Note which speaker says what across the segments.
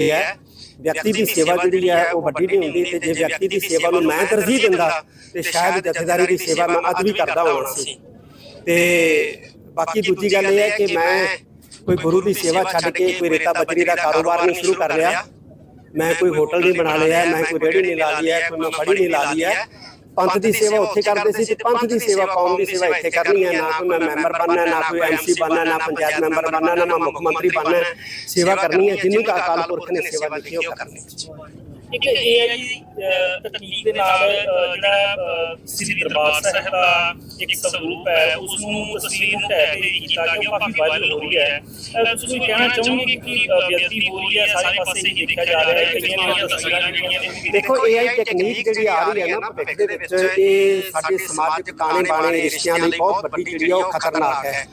Speaker 1: ਇਹ ਹੈ ਵਿਅਕਤੀ ਦੀ ਸੇਵਾ ਜਿਹੜੀ ਹੈ ਉਹ ਵੱਡੀ ਨਹੀਂ ਹੁੰਦੀ ਤੇ ਜੇ ਵਿਅਕਤੀ ਦੀ ਸੇਵਾ ਨੂੰ ਮੈਂ ਤਰਜੀਹ ਦਿੰਦਾ ਤੇ ਸ਼ਾਇਦ ਜਥੇਦਾਰੀ ਦੀ ਸੇਵਾ ਮੈਂ ਅੱਜ ਵੀ ਕਰਦਾ ਹੋਣਾ ਸੀ। ਤੇ ਬਾਕੀ ਦੂਜੀ ਗੱਲ ਇਹ ਹੈ ਕਿ ਮੈਂ ਕੋਈ ਗੁਰੂ ਦੀ ਸੇਵਾ ਛੱਡ ਕੇ ਕੋਈ ਰੇਤਾ ਬਜਰੀ ਦਾ ਕਾਰੋਬਾਰ ਨਹੀਂ ਸ਼ੁਰੂ ਕਰ ਰਿਹਾ ਮੈਂ ਕੋਈ ਹੋਟਲ ਨਹੀਂ ਬਣਾ ਲਿਆ ਮੈਂ ਕੋਈ ਰੇਹੜੀ ਨਹੀਂ ਲਾ ਲਈ ਹੈ ਕੋਈ ਮੈਂ ਫੜੀ ਨਹੀਂ ਲਾ ਲਈ ਹੈ। ਪੰਥ ਦੀ ਸੇਵਾ ਉੱਥੇ ਕਰਦੇ ਸੀ ਤੇ ਪੰਥ ਦੀ ਸੇਵਾ ਕੌਮ ਦੀ ਸੇਵਾ ਇੱਥੇ ਕਰਨੀ ਹੈ ਨਾ ਕੋਈ ਮੈਂ ਮੈਂਬਰ ਬਣਨਾ ਨਾ ਕੋਈ ਐਮਸੀ ਬਣਨਾ ਨਾ ਪੰਚਾਇਤ ਮੈਂਬਰ ਬਣਨਾ ਨਾ ਮੈਂ ਮੁੱਖ ਮੰਤਰੀ ਬਣਨਾ। ਸੇਵਾ ਕਰਨੀ ਹੈ ਜਿੰਨੀ ਕਾ ਅਕਾਲ ਪੁਰਖ ਨੇ ਸੇਵਾ ਦਿੱਤੀ ਉਹ ਕਰਨੀ। ਹੈ
Speaker 2: ਇੱਕ ਏਆਈ ਤਕਨੀਕ ਦੇ ਨਾਲ ਜਿਹੜਾ ਸ੍ਰੀ ਦਰਬਾਰ ਸਾਹਿਬ ਦਾ ਇੱਕ ਸਰੂਪ ਹੈ ਉਸ ਨੂੰ ਤਸਵੀਰ ਨੂੰ ਢਹਿ ਕੇ ਕੀਤਾ ਗਿਆ ਕਾਫੀ ਵਾਇਰਲ ਹੋ। ਰਹੀ ਹੈ। ਤੁਸੀਂ ਕਹਿਣਾ ਚਾਹੋਗੇ ਕਿ ਬੇਅਦਬੀ ਹੋ ਰਹੀ ਹੈ ਸਾਰੇ ਪਾਸੇ ਹੀ ਦੇਖਿਆ ਜਾ ਰਿਹਾ ਹੈ ਕਈਆਂ ਦੀਆਂ ਤਸਵੀਰਾਂ ਜਿਹੜੀਆਂ ਨੇ
Speaker 1: ਦੇਖੋ AI ਟੈਕਨੀਕ ਜਿਹੜੀ ਆ ਰਹੀ ਹੈ ਨਾ ਭਵਿੱਖ ਦੇ ਵਿੱਚ ਇਹ ਸਾਡੇ ਸਮਾਜਿਕ ਤਾਣੇ ਬਾਣੇ ਰਿਸ਼ਤਿਆਂ ਲਈ ਬਹੁਤ ਵੱਡੀ ਜਿਹੜੀ ਆ ਉਹ ਖਤਰਨਾਕ ਹੈ।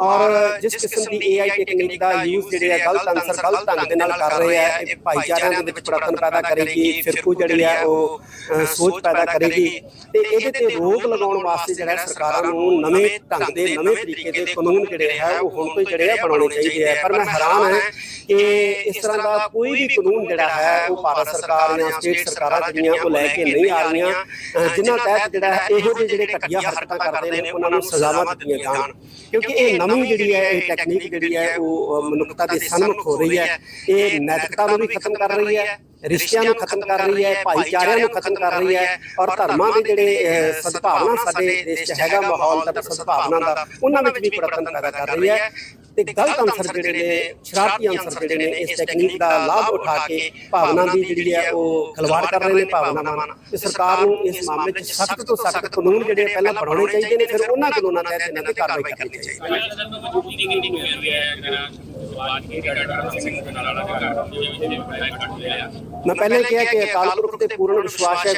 Speaker 1: ਔਰ ਜਿਸ ਕਿਸਮ ਦੀ AI ਟੈਕਨੀਕ ਦਾ ਯੂਜ਼ ਜਿਹੜੇ ਆ ਗਲਤ ਅਨਸਰ ਗਲਤ ਢੰਗ ਦੇ ਨਾਲ ਕਰ ਰਹੇ ਆ ਇਹ ਭਾਈਚਾਰਿਆਂ ਦੇ ਵਿੱਚ ਪੜਤਨ ਪੈਦਾ ਕਰੇਗੀ ਫਿਰਕੂ ਜਿਹੜੀ ਆ ਉਹ ਸੋਚ ਪੈਦਾ ਕਰੇਗੀ। ਤੇ ਇਹਦੇ ਤੇ ਰੋਕ ਲਗਾਉਣ ਵਾਸਤੇ ਜਿਹੜਾ ਸਰਕਾਰਾਂ ਨੂੰ ਨਵੇਂ ਢੰਗ ਦੇ ਨਵੇਂ ਤਰੀਕੇ ਦੇ ਕਾਨੂੰਨ ਜਿਹੜੇ ਹੈ ਉਹ ਹੁਣ ਤੋਂ ਜਿਹੜੇ ਆ ਬਣਾਉਣੇ ਚਾਹੀਦੇ ਆ। ਪਰ ਮੈਂ ਹੈਰਾਨ ਹਾਂ ਕਿ ਇਸ ਤਰ੍ਹਾਂ ਦਾ ਕੋਈ ਵੀ ਕਾਨੂੰਨ ਜਿਹੜਾ ਹੈ ਉਹ ਭਾਰਤ ਸਰਕਾਰ ਜਾਂ ਸਟੇਟ ਸਰਕਾਰਾਂ ਜਿਹੜੀਆਂ ਉਹ ਲੈ ਕੇ ਨਹੀਂ ਆ ਰਹੀਆਂ ਜਿਨ੍ਹਾਂ ਤਹਿਤ ਜਿਹੜਾ ਇਹੋ ਜਿਹੇ ਜਿਹੜੇ ਘਟੀਆ ਹਰਕਤਾਂ ਕਰਦੇ ਨੇ ਉਹਨਾਂ ਨੂੰ ਸਜ਼ਾਵਾਂ ਦਿੱਤੀਆਂ ਜਾਣ ਕਿਉਂਕਿ ਇਹ ਨਵੀਂ ਜਿਹੜੀ ਹੈ ਇਹ ਟੈਕਨੀਕ ਜਿਹੜੀ ਹੈ ਉਹ ਮਨੁੱਖਤਾ ਦੇ ਸਨਮੁਖ ਹੋ। ਰਹੀ ਹੈ। ਇਹ ਨੈਤਿਕਤਾ ਨੂੰ ਵੀ ਖਤਮ ਕਰ ਰਹੀ ਹੈ ਰਿਸ਼ਤਿਆਂ ਨੂੰ ਖਤਮ ਕਰ ਰਹੀ ਹੈ ਭਾਈਚਾਰਿਆਂ ਨੂੰ ਖਤਮ ਕਰ ਰਹੀ ਹੈ ਔਰ ਧਰਮਾਂ ਦੇ ਜਿਹੜੇ ਸਦਭਾਵਨਾ ਸਾਡੇ ਦੇਸ਼ 'ਚ ਹੈਗਾ ਮਾਹੌਲ ਦਾ ਸਦਭਾਵਨਾ ਦਾ ਉਹਨਾਂ ਵਿੱਚ ਵੀ ਪਰਤਨ ਪੈਦਾ ਕਰ ਰਹੀ ਹੈ। ਤੇ ਗਲਤ ਅੰਸਰ ਜਿਹੜੇ ਨੇ ਸ਼ਰਾਰਤੀ ਅੰਸਰ ਜਿਹੜੇ ਨੇ ਇਸ ਟੈਕਨੀਕ ਦਾ ਲਾਭ ਉਠਾ ਕੇ ਭਾਵਨਾ ਦੀ ਜਿਹੜੀ ਹੈ ਉਹ ਖਲਵਾੜ ਕਰ ਰਹੇ ਨੇ ਭਾਵਨਾਵਾਂ ਨਾਲ। ਤੇ ਸਰਕਾਰ ਨੂੰ ਇਸ ਮਾਮਲੇ 'ਚ ਸਖਤ ਤੋਂ ਸਖਤ ਕਾਨੂੰਨ ਜਿਹੜੇ ਪਹਿਲਾਂ ਬਣਾਉਣੇ ਚਾਹੀਦੇ ਨੇ ਫਿਰ ਉਹਨਾਂ ਕਾਨੂੰਨਾਂ ਤਹਿਤ ਇਹਨਾਂ ਤੇ ਕਾਰਵਾਈ ਕਰਨੀ ਚਾਹੀਦੀ ਹੈ। ਮੈਂ ਪਹਿਲੇ ਕਿਹਾ ਕਿ ਅਕਾਲ ਪੁਰਖ ਤੇ ਪੂਰਨ ਵਿਸ਼ਵਾਸ ਹੈ